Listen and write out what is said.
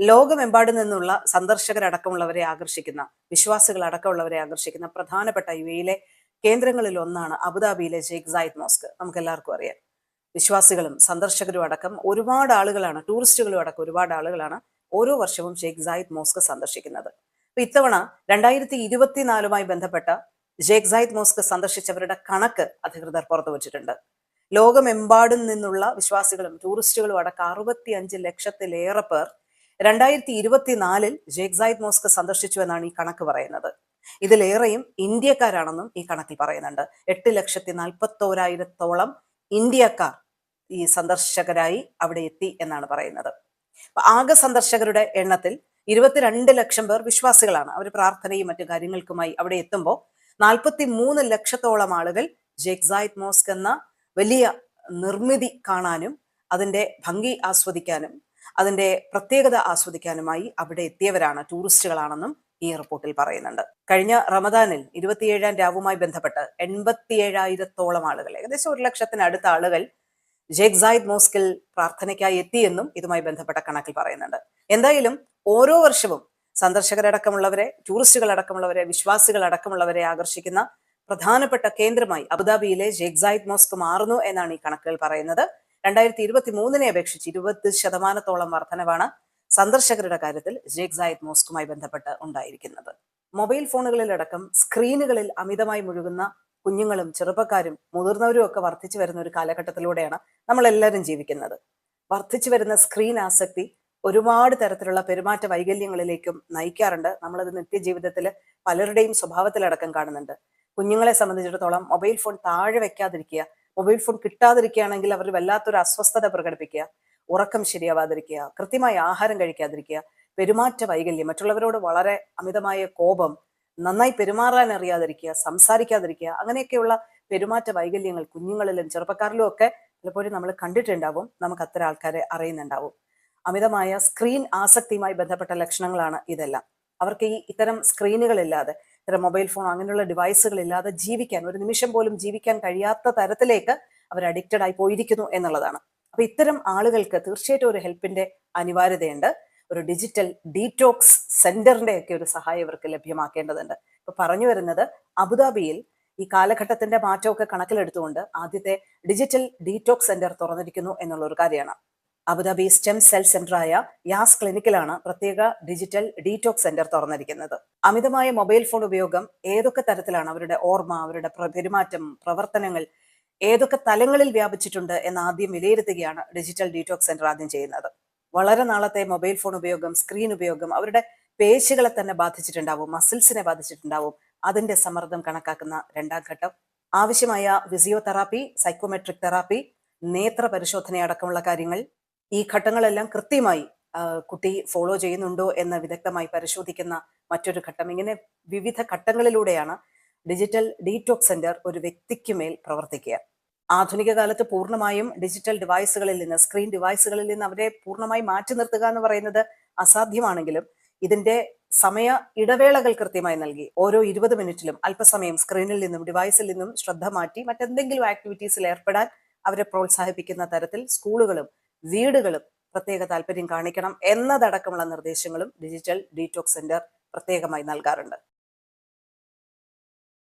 ലോകമെമ്പാടും നിന്നുള്ള സന്ദർശകരടക്കമുള്ളവരെ ആകർഷിക്കുന്ന വിശ്വാസികൾ അടക്കമുള്ളവരെ ആകർഷിക്കുന്ന പ്രധാനപ്പെട്ട യു എയിലെ കേന്ദ്രങ്ങളിൽ ഒന്നാണ് അബുദാബിയിലെ ഷെയ്ഖ് സായിദ് മോസ്ക്. നമുക്ക് എല്ലാവർക്കും അറിയാം. വിശ്വാസികളും സന്ദർശകരും അടക്കം ഒരുപാട് ആളുകളാണ് ടൂറിസ്റ്റുകളും അടക്കം ഒരുപാട് ആളുകളാണ് ഓരോ വർഷവും ഷെയ്ഖ് സായിദ് മോസ്ക് സന്ദർശിക്കുന്നത്. അപ്പൊ ഇത്തവണ രണ്ടായിരത്തി ഇരുപത്തിനാലുമായി ബന്ധപ്പെട്ട ഷെയ്ഖ് സായിദ് മോസ്ക് സന്ദർശിച്ചവരുടെ കണക്ക് അധികൃതർ പുറത്തുവച്ചിട്ടുണ്ട് ലോകമെമ്പാടും നിന്നുള്ള വിശ്വാസികളും ടൂറിസ്റ്റുകളും അടക്കം അറുപത്തി അഞ്ച് ലക്ഷത്തിലേറെ പേർ രണ്ടായിരത്തി ഇരുപത്തിനാലിൽ ഷെയ്ഖ് സായിദ് മോസ്ക് സന്ദർശിച്ചു എന്നാണ് ഈ കണക്ക് പറയുന്നത്. ഇതിലേറെയും ഇന്ത്യക്കാരാണെന്നും ഈ കണക്കിൽ പറയുന്നുണ്ട്. എട്ട് ലക്ഷത്തി നാൽപ്പത്തോരായിരത്തോളം ഇന്ത്യക്കാർ ഈ സന്ദർശകരായി അവിടെ എത്തി എന്നാണ് പറയുന്നത്. ആകെ സന്ദർശകരുടെ എണ്ണത്തിൽ ഇരുപത്തിരണ്ട് ലക്ഷം പേർ വിശ്വാസികളാണ്. അവർ പ്രാർത്ഥനയും മറ്റു കാര്യങ്ങൾക്കുമായി അവിടെ എത്തുമ്പോൾ നാൽപ്പത്തി മൂന്ന് ലക്ഷത്തോളം ആളുകൾ ജെക്സായിദ് മോസ്ക് എന്ന വലിയ നിർമ്മിതി കാണാനും അതിന്റെ ഭംഗി ആസ്വദിക്കാനും അതിന്റെ പ്രത്യേകത ആസ്വദിക്കാനുമായി അവിടെ എത്തിയവരാണ് ടൂറിസ്റ്റുകളാണെന്നും ഈ റിപ്പോർട്ടിൽ പറയുന്നുണ്ട്. കഴിഞ്ഞ റമദാനിൽ ഇരുപത്തിയേഴാം രാവുമായി ബന്ധപ്പെട്ട് എൺപത്തിയേഴായിരത്തോളം ആളുകൾ ഏകദേശം ഒരു ലക്ഷത്തിനടുത്ത ആളുകൾ ജേഖ് സായിദ് മോസ്കിൽ പ്രാർത്ഥനയ്ക്കായി എത്തിയെന്നും ഇതുമായി ബന്ധപ്പെട്ട കണക്കിൽ പറയുന്നുണ്ട്. എന്തായാലും ഓരോ വർഷവും സന്ദർശകരടക്കമുള്ളവരെ ടൂറിസ്റ്റുകളടക്കമുള്ളവരെ വിശ്വാസികളടക്കമുള്ളവരെ ആകർഷിക്കുന്ന പ്രധാനപ്പെട്ട കേന്ദ്രമായി അബുദാബിയിലെ ജേഖ് സായിദ് മോസ്ക് മാറുന്നു എന്നാണ് ഈ കണക്കുകൾ പറയുന്നത്. രണ്ടായിരത്തി ഇരുപത്തി മൂന്നിനെ അപേക്ഷിച്ച് ഇരുപത് ശതമാനത്തോളം വർധനവാണ് സന്ദർശകരുടെ കാര്യത്തിൽ ജേക് സായിദ് മോസ്കുമായി ബന്ധപ്പെട്ട് ഉണ്ടായിരിക്കുന്നത്. മൊബൈൽ ഫോണുകളിലടക്കം സ്ക്രീനുകളിൽ അമിതമായി മുഴുകുന്ന കുഞ്ഞുങ്ങളും ചെറുപ്പക്കാരും മുതിർന്നവരും ഒക്കെ വർദ്ധിച്ചു വരുന്ന ഒരു കാലഘട്ടത്തിലൂടെയാണ് നമ്മൾ എല്ലാവരും ജീവിക്കുന്നത്. വർദ്ധിച്ചു വരുന്ന സ്ക്രീൻ ആസക്തി ഒരുപാട് തരത്തിലുള്ള പെരുമാറ്റ വൈകല്യങ്ങളിലേക്കും നയിക്കാറുണ്ട്. നമ്മളത് നിത്യജീവിതത്തിൽ പലരുടെയും സ്വഭാവത്തിലടക്കം കാണുന്നുണ്ട്. കുഞ്ഞുങ്ങളെ സംബന്ധിച്ചിടത്തോളം മൊബൈൽ ഫോൺ താഴെ വെക്കാതിരിക്കുക മൊബൈൽ ഫോൺ കിട്ടാതിരിക്കുകയാണെങ്കിൽ അവർ വല്ലാത്തൊരു അസ്വസ്ഥത പ്രകടിപ്പിക്കുക ഉറക്കം ശരിയാവാതിരിക്കുക കൃത്യമായി ആഹാരം കഴിക്കാതിരിക്കുക പെരുമാറ്റ വൈകല്യം മറ്റുള്ളവരോട് വളരെ അമിതമായ കോപം നന്നായി പെരുമാറാൻ അറിയാതിരിക്കുക സംസാരിക്കാതിരിക്കുക അങ്ങനെയൊക്കെയുള്ള പെരുമാറ്റ വൈകല്യങ്ങൾ കുഞ്ഞുങ്ങളിലും ചെറുപ്പക്കാരിലും ഒക്കെ പലപ്പോഴും നമ്മൾ കണ്ടിട്ടുണ്ടാവും. നമുക്ക് അത്തരം ആൾക്കാരെ അറിയുന്നുണ്ടാവും. അമിതമായ സ്ക്രീൻ ആസക്തിയുമായി ബന്ധപ്പെട്ട ലക്ഷണങ്ങളാണ് ഇതെല്ലാം. അവർക്ക് ഈ ഇത്തരം സ്ക്രീനുകളില്ലാതെ ഇത്തരം മൊബൈൽ ഫോൺ അങ്ങനെയുള്ള ഡിവൈസുകൾ ഇല്ലാതെ ജീവിക്കാൻ ഒരു നിമിഷം പോലും ജീവിക്കാൻ കഴിയാത്ത തരത്തിലേക്ക് അവർ അഡിക്റ്റഡ് ആയി പോയിരിക്കുന്നു എന്നുള്ളതാണ്. അപ്പൊ ഇത്തരം ആളുകൾക്ക് തീർച്ചയായിട്ടും ഒരു ഹെൽപ്പിന്റെ അനിവാര്യതയുണ്ട്. ഒരു ഡിജിറ്റൽ ഡീറ്റോക്സ് സെന്ററിന്റെ ഒക്കെ ഒരു സഹായം ഇവർക്ക് ലഭ്യമാക്കേണ്ടതുണ്ട്. ഇപ്പൊ പറഞ്ഞു വരുന്നത് അബുദാബിയിൽ ഈ കാലഘട്ടത്തിന്റെ മാറ്റമൊക്കെ കണക്കിലെടുത്തുകൊണ്ട് ആദ്യത്തെ ഡിജിറ്റൽ ഡീറ്റോക്സ് സെന്റർ തുറന്നിരിക്കുന്നു എന്നുള്ള ഒരു കാര്യമാണ്. അബുദാബി സ്റ്റെം സെൽ സെന്ററായ യാസ് ക്ലിനിക്കിലാണ് പ്രത്യേക ഡിജിറ്റൽ ഡീറ്റോക്സ് സെന്റർ തുറന്നിരിക്കുന്നത്. അമിതമായ മൊബൈൽ ഫോൺ ഉപയോഗം ഏതൊക്കെ തരത്തിലാണ് അവരുടെ ഓർമ്മ അവരുടെ പെരുമാറ്റം പ്രവർത്തനങ്ങൾ ഏതൊക്കെ തലങ്ങളിൽ വ്യാപിച്ചിട്ടുണ്ട് എന്ന് ആദ്യം വിലയിരുത്തുകയാണ് ഡിജിറ്റൽ ഡീറ്റോക്സ് സെന്റർ ആദ്യം ചെയ്യുന്നത്. വളരെ നാളത്തെ മൊബൈൽ ഫോൺ ഉപയോഗം സ്ക്രീൻ ഉപയോഗം അവരുടെ പേശികളെ തന്നെ ബാധിച്ചിട്ടുണ്ടാവും മസിൽസിനെ ബാധിച്ചിട്ടുണ്ടാവും. അതിന്റെ സമ്മർദ്ദം കണക്കാക്കുന്ന രണ്ടാം ഘട്ടം. ആവശ്യമായ ഫിസിയോതെറാപ്പി സൈക്കോമെട്രിക് തെറാപ്പി നേത്ര പരിശോധന അടക്കമുള്ള കാര്യങ്ങൾ ഈ ഘട്ടങ്ങളെല്ലാം കൃത്യമായി കുട്ടി ഫോളോ ചെയ്യുന്നുണ്ടോ എന്ന് വിദഗ്ധമായി പരിശോധിക്കുന്ന മറ്റൊരു ഘട്ടം. ഇങ്ങനെ വിവിധ ഘട്ടങ്ങളിലൂടെയാണ് ഡിജിറ്റൽ ഡീറ്റോക്സ് സെന്റർ ഒരു വ്യക്തിക്ക് മേൽ പ്രവർത്തിക്കുക. ആധുനിക കാലത്ത് പൂർണമായും ഡിജിറ്റൽ ഡിവൈസുകളിൽ നിന്ന് സ്ക്രീൻ ഡിവൈസുകളിൽ നിന്ന് അവരെ പൂർണമായി മാറ്റി നിർത്തുക എന്ന് പറയുന്നത് അസാധ്യമാണെങ്കിലും ഇതിന്റെ സമയ ഇടവേളകൾ കൃത്യമായി നൽകി. ഓരോ ഇരുപത് മിനിറ്റിലും അല്പസമയം സ്ക്രീനിൽ നിന്നും ഡിവൈസിൽ നിന്നും ശ്രദ്ധ മാറ്റി മറ്റെന്തെങ്കിലും ആക്ടിവിറ്റീസിൽ ഏർപ്പെടാൻ അവരെ പ്രോത്സാഹിപ്പിക്കുന്ന തരത്തിൽ സ്കൂളുകളും വീടുകളും പ്രത്യേക താല്പര്യം കാണിക്കണം എന്നതടക്കമുള്ള നിർദ്ദേശങ്ങളും ഡിജിറ്റൽ ഡീറ്റോക്സ് സെന്റർ പ്രത്യേകമായി നൽകാറുണ്ട്.